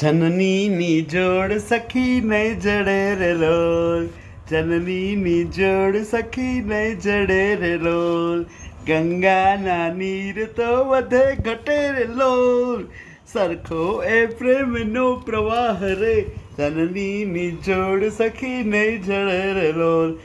જનનીની જોડ સખી નહીં જડે રે લોલ. જનનીની જોડ સખી નહીં જડે રે લોલ. ગંગાના નીર તો વધે ઘટે રે લોલ. સરખો એ પ્રેમનો પ્રવાહ રે. જનનીની જોડ સખી નહીં જડે રે લોલ.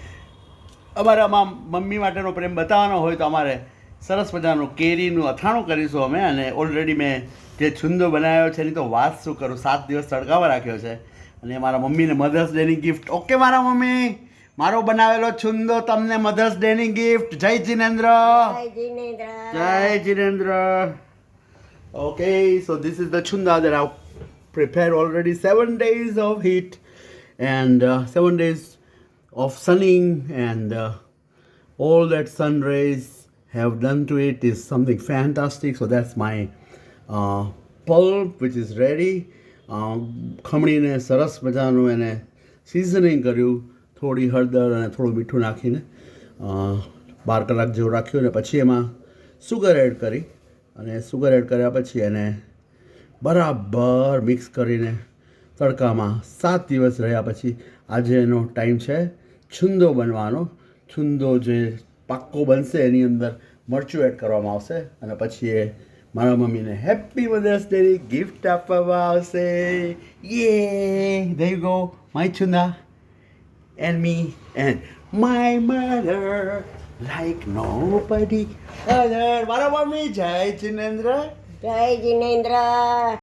અમારામાં મમ્મી માટેનો પ્રેમ બતાવવાનો હોય તો અમારે સરસ મજાનું કેરીનું અથાણું કરીશું અમે અને ઓલરેડી મેં જે છુંદો બનાવ્યો છે એની તો વાત શું કરું સાત દિવસ તડકાવા રાખ્યો છે અને મારા મમ્મીને મધર્સ ડેની ગિફ્ટ ઓકે મારા મમ્મી મારો બનાવેલો છુંદો તમને મધર્સ ડેની ગિફ્ટ જય જિનેન્દ્ર જય Jinendra okay so this is the chunda that I've prepared already seven days of heat and uh, seven days of sunning and uh, all that sun rays have done to it is something fantastic so that's which is uh, ખમણીને સરસ મજાનું એને seasoning કર્યું. થોડી હળદર અને થોડું મીઠું નાખીને બાર કલાક જેવું રાખ્યું અને પછી એમાં સુગર એડ કરી. અને સુગર એડ કર્યા પછી એને બરાબર મિક્સ કરીને તડકામાં સાત દિવસ રહ્યા પછી આજે એનો ટાઈમ છે છુંદો બનવાનો. છુંદો જે પાક્કો બનશે એની અંદર મરચું એડ કરવામાં આવશે અને પછી એ મારા મમ્મીને હેપી મધર્સ ડેની ગિફ્ટ આપવામાં આવશે યે there you go માય છુંદા and me, and my mother, like nobody other. મારા મમ્મી જય જિનેન્દ્ર જય જીનેન્દ્ર